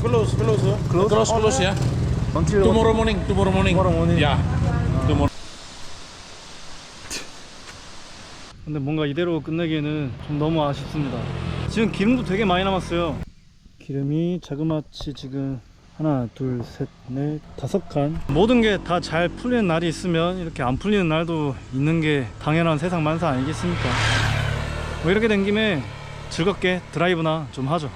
close, close. oh. Close? Close, close, yeah. Until Tomorrow morning, tomorrow morning. Tomorrow morning. Yeah. Tomorrow. 근데 뭔가 이대로 끝내기에는 좀 너무 아쉽습니다. 지금 기름도 되게 많이 남았어요. 기름이 자그마치 지금 하나, 둘, 셋, 넷, 다섯 칸. 모든 게 다 잘 풀리는 날이 있으면 이렇게 안 풀리는 날도 있는 게 당연한 세상 만사 아니겠습니까? 뭐 이렇게 된 김에 즐겁게 드라이브나 좀 하죠.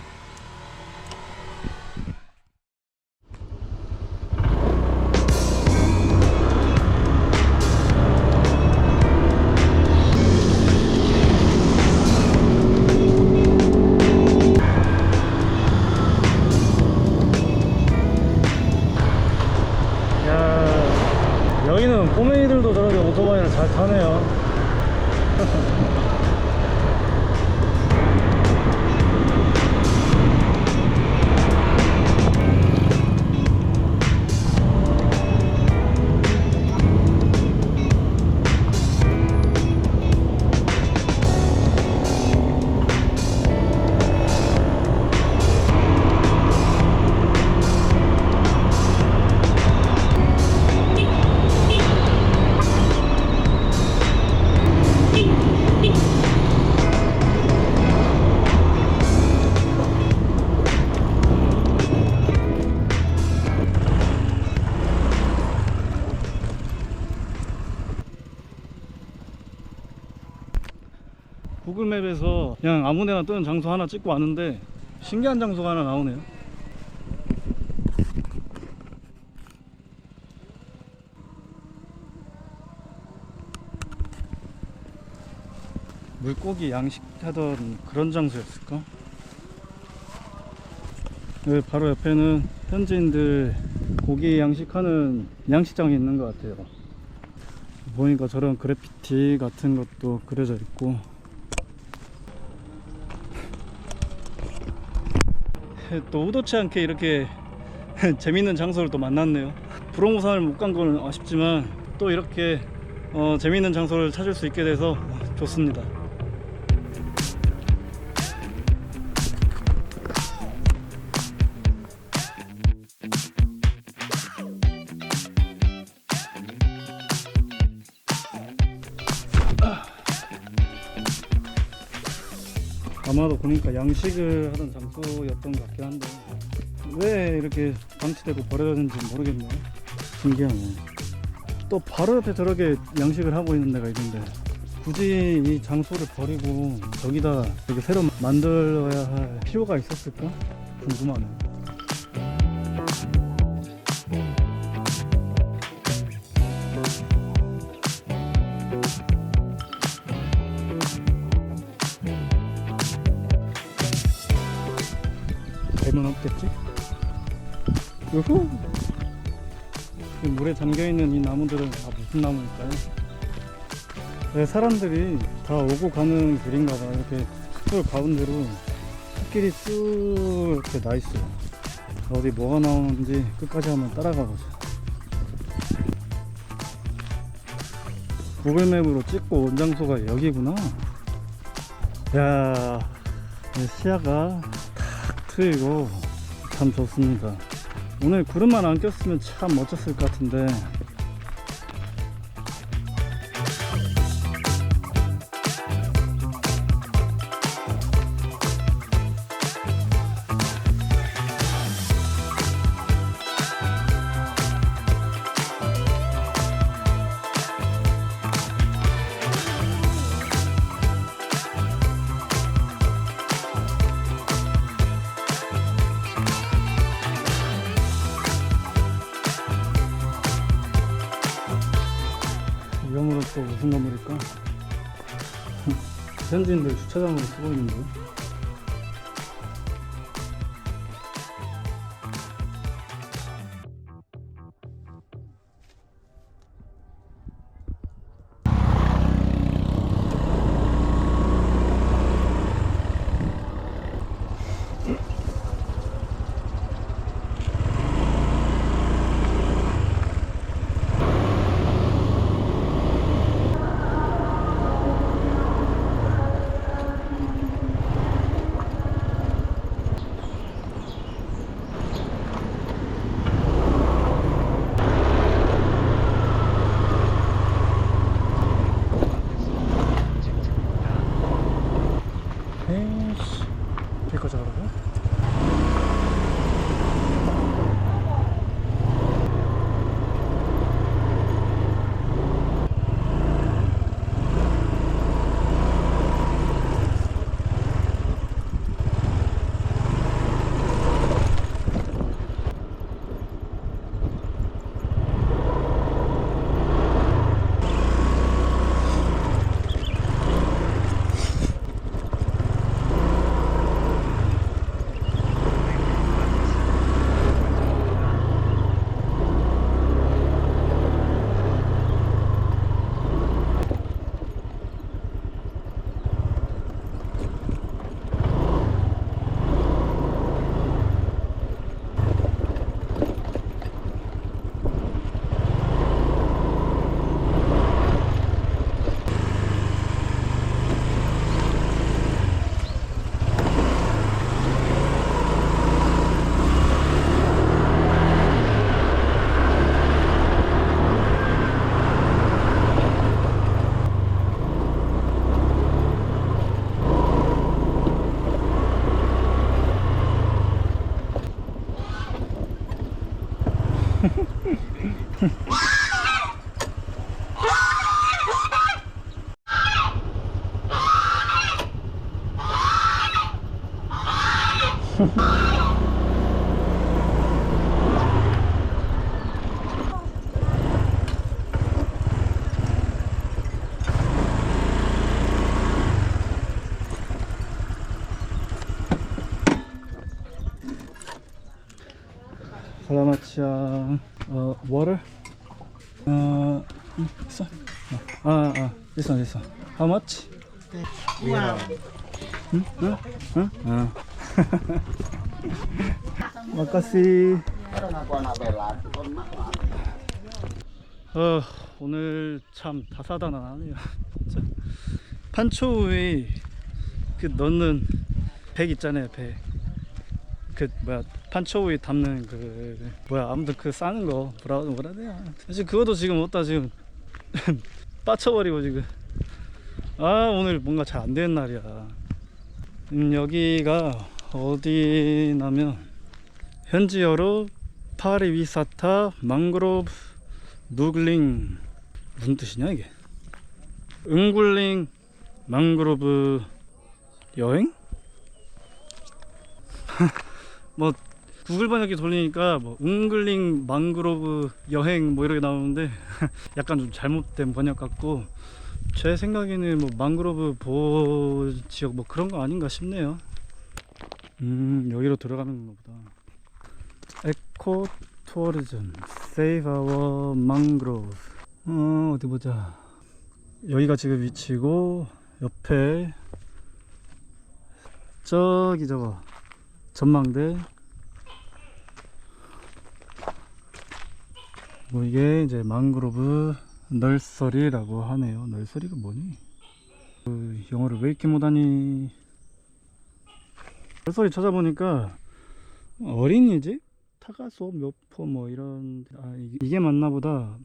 잘 타네요. 구글맵에서 그냥 아무데나 뜨는 장소 하나 찍고 왔는데 신기한 장소가 하나 나오네요. 물고기 양식하던 그런 장소였을까? 여기 바로 옆에는 현지인들 고기 양식하는 양식장이 있는 것 같아요. 보니까 저런 그래피티 같은 것도 그려져 있고 또 의도치 않게 이렇게 재밌는 장소를 또 만났네요. 불어모산을 못 간 건 아쉽지만 또 이렇게 어, 재밌는 장소를 찾을 수 있게 돼서 좋습니다. 아마도 보니까 양식을 하던 장소였던 것 같긴 한데 왜 이렇게 방치되고 버려졌는지 모르겠네요. 신기하네. 또 바로 옆에 저렇게 양식을 하고 있는 데가 있는데 굳이 이 장소를 버리고 저기다 이렇게 새로 만들어야 할 필요가 있었을까? 궁금하네 뱀은 없겠지? 이 물에 잠겨있는 이 나무들은 다 무슨 나무일까요? 네, 사람들이 다 오고 가는 길인가 봐요. 이렇게 숲을 가운데로 숲길이 쭉 이렇게 나 있어요. 어디 뭐가 나오는지 끝까지 한번 따라가 보자. 구글맵으로 찍고 온 장소가 여기구나. 야, 이 시야가 탁 트이고 참 좋습니다. 오늘 구름만 안 꼈으면 참 멋졌을 것 같은데 현지인들 주차장으로 쓰고 있는데 어 음, 있어 아아 있어 있어. How much? 응? 응? 응? 아 마카시 어 오늘 참 다사다난하네요. 판초에 그 넣는 백 있잖아요 백 그 뭐야 판초에 담는 그 뭐야 아무튼 그 싸는 거 뭐라 뭐라 해야 되나 사실 그것도 지금 어디다 지금 빠쳐버리고 지금. 아 오늘 뭔가 잘 안 되는 날이야. 음, 여기가 어디냐면 현지어로 파리위사타 망그로브 누글링 무슨 뜻이냐 이게? 응굴링 망그로브 여행? 뭐 구글 번역기 돌리니까 뭐 웅글링 망그로브 여행 뭐 이렇게 나오는데 약간 좀 잘못된 번역 같고 제 생각에는 뭐 망그로브 보호 지역 뭐 그런 거 아닌가 싶네요. 음 여기로 들어가는 건가 보다. 에코 투어리즘 Save our mangrove 어 어디 보자 여기가 지금 위치고 옆에 저기 저거 전망대 뭐 이게 이제 망그로브 널서리라고 하네요. 널서리가 뭐니? 그 영어를 왜 이렇게 못하니? 널서리 찾아보니까 어린이집? 타가소 묘포 뭐 이런 아 이- 이게 맞나 보다.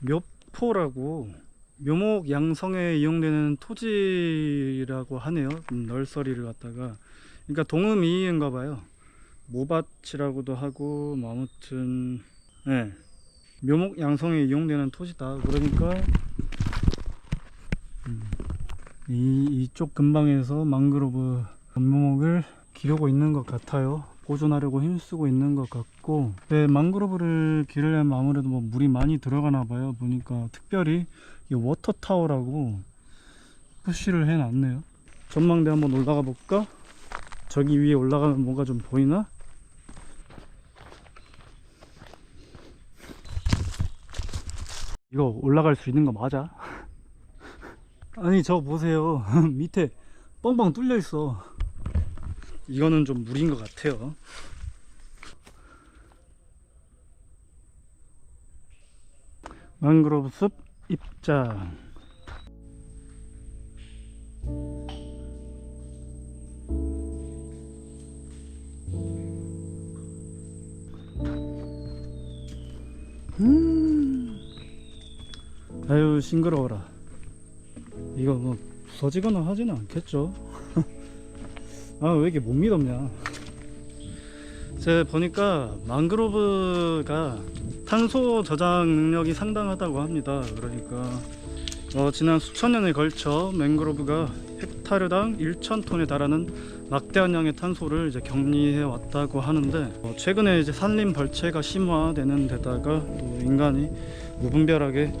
묘포라고 묘목 양성에 이용되는 토지라고 하네요. 음, 널서리를 갖다가. 그러니까 동음이인가 봐요. 모밭이라고도 하고 뭐 아무튼 예 묘목 양성에 이용되는 토지다. 그러니까 음, 이 이쪽 근방에서 망그로브 묘목을 기르고 있는 것 같아요. 보존하려고 힘쓰고 있는 것 같고. 네, 망그로브를 기르려면 아무래도 뭐 물이 많이 들어가나 봐요. 보니까 특별히 이 워터타워라고 표시를 해놨네요. 전망대 한번 올라가 볼까? 저기 위에 올라가면 뭔가 좀 보이나? 이거 올라갈 수 있는 거 맞아? 아니 저 보세요 밑에 뻥뻥 뚫려 있어 이거는 좀 무리인 것 같아요 망그로브 숲 입장 음. 아유 싱그러워라. 이거 뭐 부서지거나 하지는 않겠죠. 아 왜 이렇게 못 믿었냐. 제가 보니까 망그로브가 탄소 저장 능력이 상당하다고 합니다. 그러니까 어, 지난 수천 년에 걸쳐 맹그로브가 헥타르당 1,000톤에 달하는 막대한 양의 탄소를 이제 격리해 왔다고 하는데 어, 최근에 이제 산림 벌채가 심화되는 데다가 또 인간이 무분별하게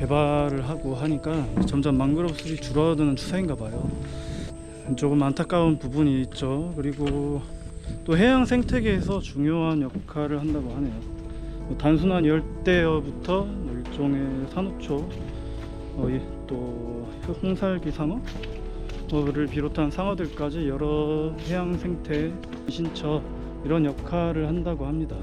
개발을 하고 하니까 점점 망그로브 숲이 줄어드는 추세인가 봐요. 조금 안타까운 부분이 있죠. 그리고 또 해양 생태계에서 중요한 역할을 한다고 하네요. 뭐 단순한 열대어부터 뭐 일종의 산호초, 어, 이- 또 홍살기 상어, 를 비롯한 상어들까지 여러 해양 생태, 신처 이런 역할을 한다고 합니다.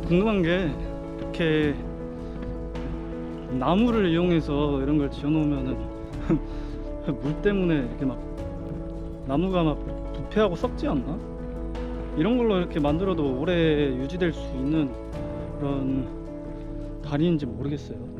궁금한 게 이렇게 나무를 이용해서 이런 걸 지어놓으면은 물 때문에 이렇게 막 나무가 막 부패하고 썩지 않나? 이런 걸로 이렇게 만들어도 오래 유지될 수 있는 그런 다리인지 모르겠어요.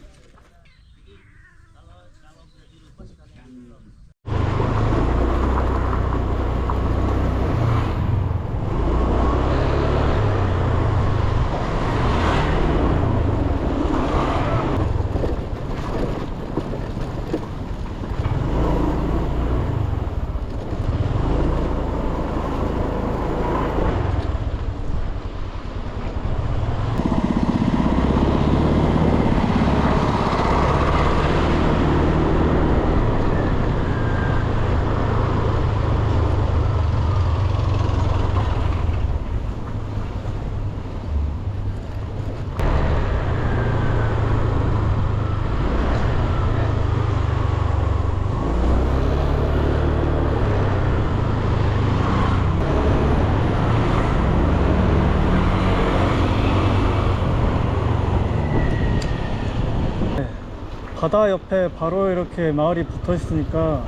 바다 옆에 바로 이렇게 마을이 붙어 있으니까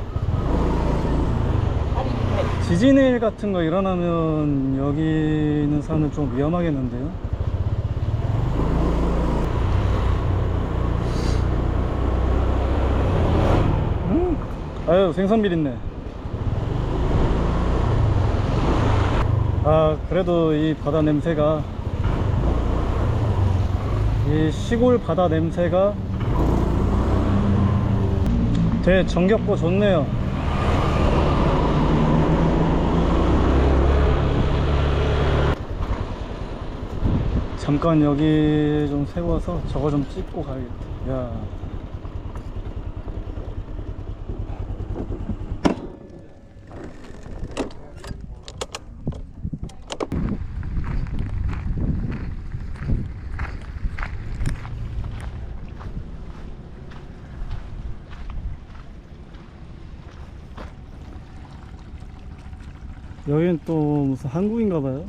지진의 일 같은 거 일어나면 여기 있는 사람들 좀 위험하겠는데요? 음, 아유 생선 비린내. 아 그래도 이 바다 냄새가 이 시골 바다 냄새가 되게 정겹고 좋네요. 잠깐 여기 좀 세워서 저거 좀 찍고 가야겠다. 야. 여기는 또 무슨 한국인가 봐요.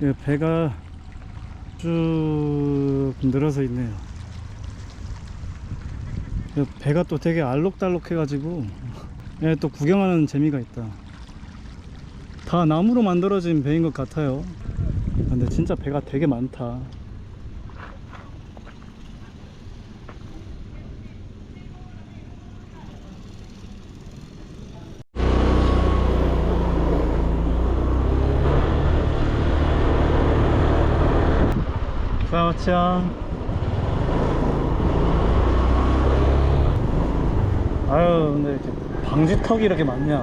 예, 배가 쭉 늘어서 있네요. 예, 배가 또 되게 알록달록 해가지고 예, 또 구경하는 재미가 있다. 다 나무로 만들어진 배인 것 같아요. 근데 진짜 배가 되게 많다. 사마치양 아유 근데 이렇게 방지턱이 이렇게 많냐.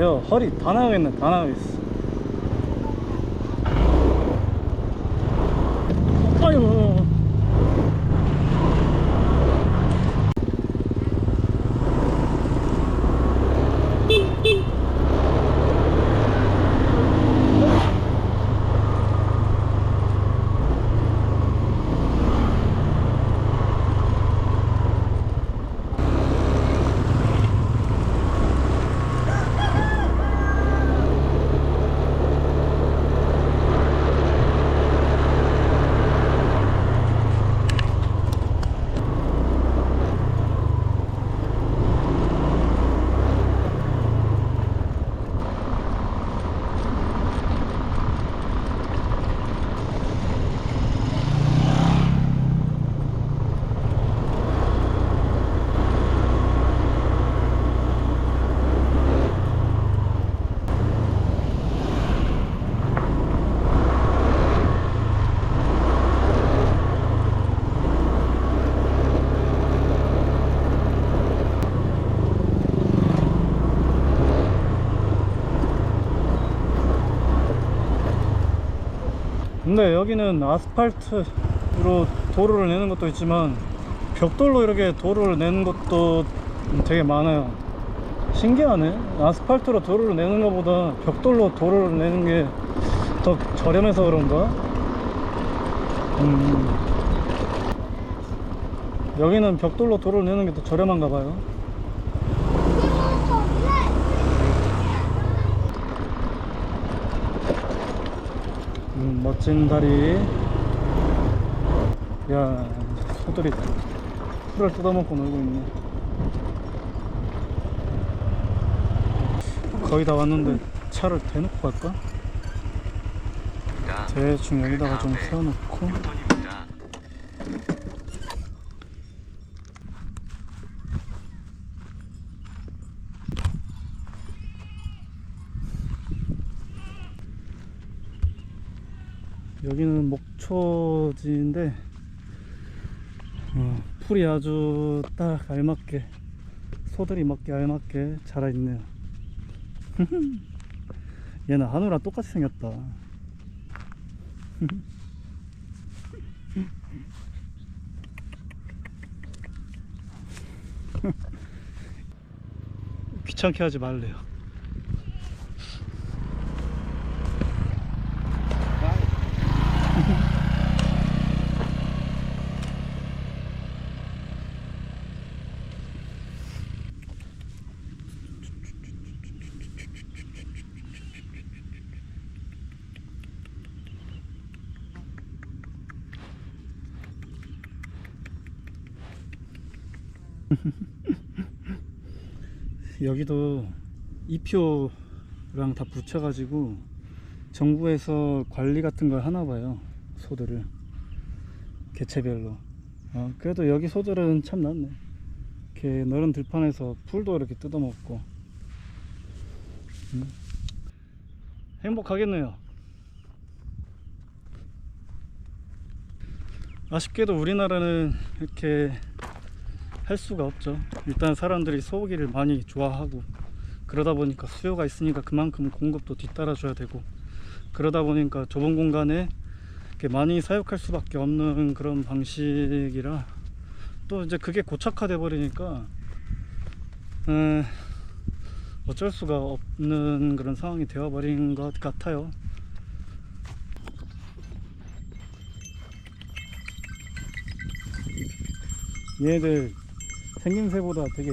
야 허리 다 나가겠네 다 나가겠어 아유 근데 여기는 아스팔트로 도로를 내는 것도 있지만 벽돌로 이렇게 도로를 내는 것도 되게 많아요 신기하네 아스팔트로 도로를 내는 것보다 벽돌로 도로를 내는 게 더 저렴해서 그런가? 음. 여기는 벽돌로 도로를 내는 게 더 저렴한가 봐요 음, 멋진 다리. 야, 소들이 풀을 뜯어먹고 놀고 있네. 거의 다 왔는데 차를 대놓고 갈까? 대충 여기다가 좀 세워놓고. 여기는 목초지인데 어, 풀이 아주 딱 알맞게 소들이 먹기 알맞게 자라있네요. 얘는 한우랑 똑같이 생겼다. 귀찮게 하지 말래요 여기도 이표랑 다 붙여가지고 정부에서 관리 같은 걸 하나 봐요 소들을. 개체별로. 어, 그래도 여기 소들은 참 낫네. 이렇게 너른 들판에서 풀도 이렇게 뜯어먹고. 음. 행복하겠네요. 아쉽게도 우리나라는 이렇게 할 수가 없죠. 일단 사람들이 소고기를 많이 좋아하고 그러다 보니까 수요가 있으니까 그만큼 공급도 뒤따라 줘야 되고 그러다 보니까 좁은 공간에 이렇게 많이 사육할 수밖에 없는 그런 방식이라 또 이제 그게 고착화돼 버리니까 에, 어쩔 수가 없는 그런 상황이 되어 버린 것 같아요. 얘들 생김새보다 되게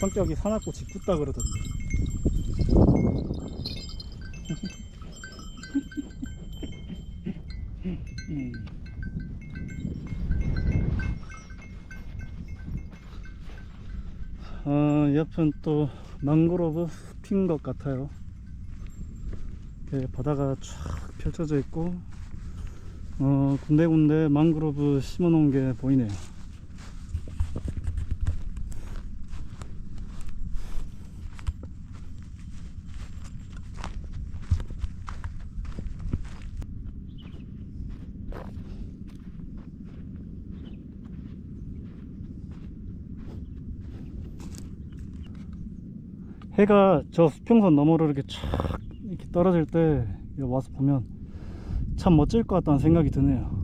성격이 사납고 짓궂다 그러던데. 음. 어, 옆은 또 망그로브 숲인 것 같아요. 이렇게 바다가 쫙 펼쳐져 있고, 어, 군데군데 망그로브 심어 놓은 게 보이네요. 해가 저 수평선 너머로 이렇게 촥 이렇게 떨어질 때 와서 보면 참 멋질 것 같다는 생각이 드네요.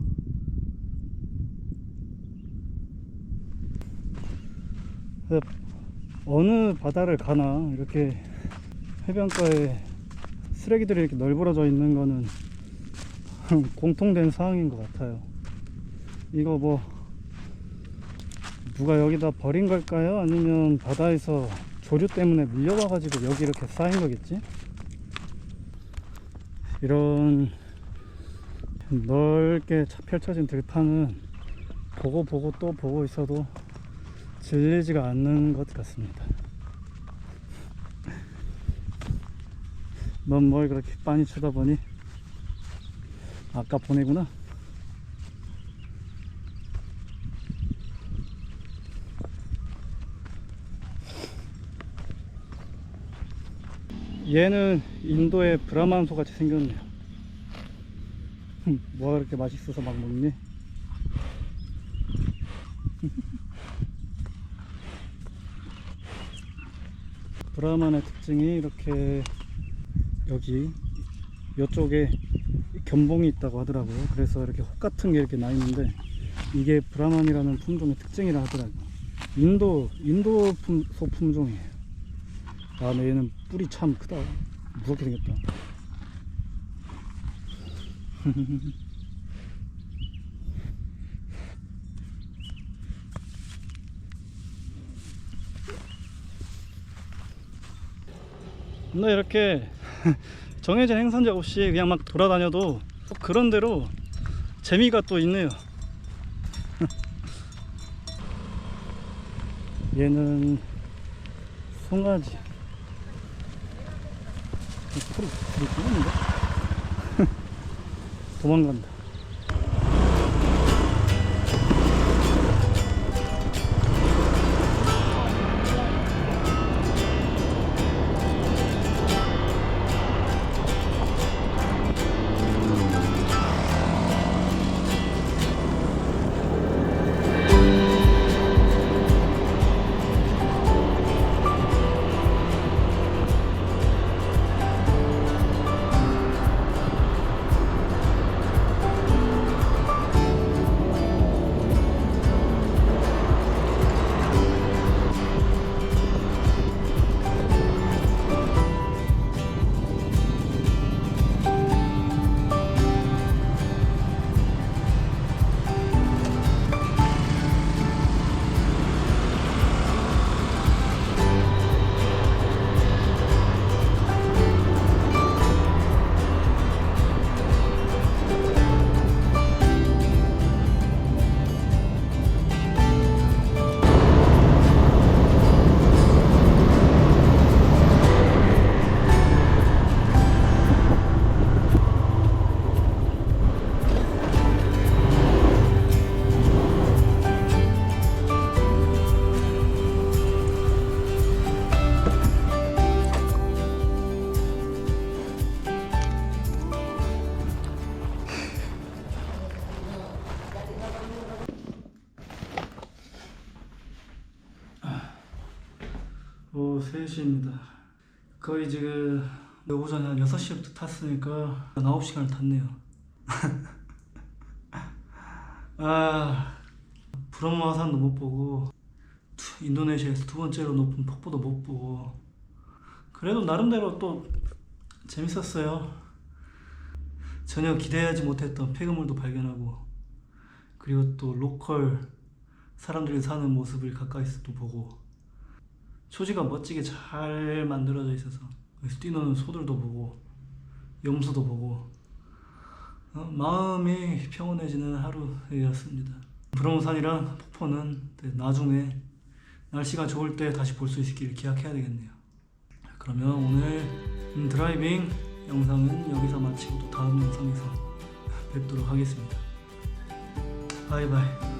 근데 어느 바다를 가나 이렇게 해변가에 쓰레기들이 이렇게 널브러져 있는 거는 공통된 사항인 것 같아요. 이거 뭐 누가 여기다 버린 걸까요? 아니면 바다에서 조류 때문에 밀려와가지고 여기 이렇게 쌓인 거겠지? 이런 넓게 차- 펼쳐진 들판은 보고 보고 또 보고 있어도 질리지가 않는 것 같습니다. 넌 뭘 그렇게 빤히 쳐다보니? 아까 보내구나. 얘는 인도의 브라만소 같이 생겼네요. 흠, 뭐가 그렇게 맛있어서 막 먹니? 브라만의 특징이 이렇게 여기 이쪽에 견봉이 있다고 하더라고요. 그래서 이렇게 혹 같은 게 이렇게 나 있는데 이게 브라만이라는 품종의 특징이라 하더라고요. 인도 인도 품, 소 품종이에요. 아, 근데 얘는 뿔이 참 크다. 무섭게 생겼다. 근데 이렇게 정해진 행선지 없이 그냥 막 돌아다녀도 또 그런 대로 재미가 또 있네요. 얘는 송아지. 들리는데? 도망간다. 거의 지금 오전에 한 6시부터 탔으니까 한 9시간을 탔네요. 아, 브라마산도 못 보고 투- 인도네시아에서 두 번째로 높은 폭포도 못 보고 그래도 나름대로 또 재밌었어요. 전혀 기대하지 못했던 폐기물도 발견하고 그리고 또 로컬 사람들이 사는 모습을 가까이서 또 보고 초지가 멋지게 잘 만들어져 있어서 여기서 뛰노는 소들도 보고 염소도 보고 어, 마음이 평온해지는 하루였습니다. 브라운산이랑 폭포는 네, 나중에 날씨가 좋을 때 다시 볼 수 있기를 기약해야 되겠네요. 그러면 오늘 음, 드라이빙 영상은 여기서 마치고 또 다음 영상에서 뵙도록 하겠습니다. 바이바이.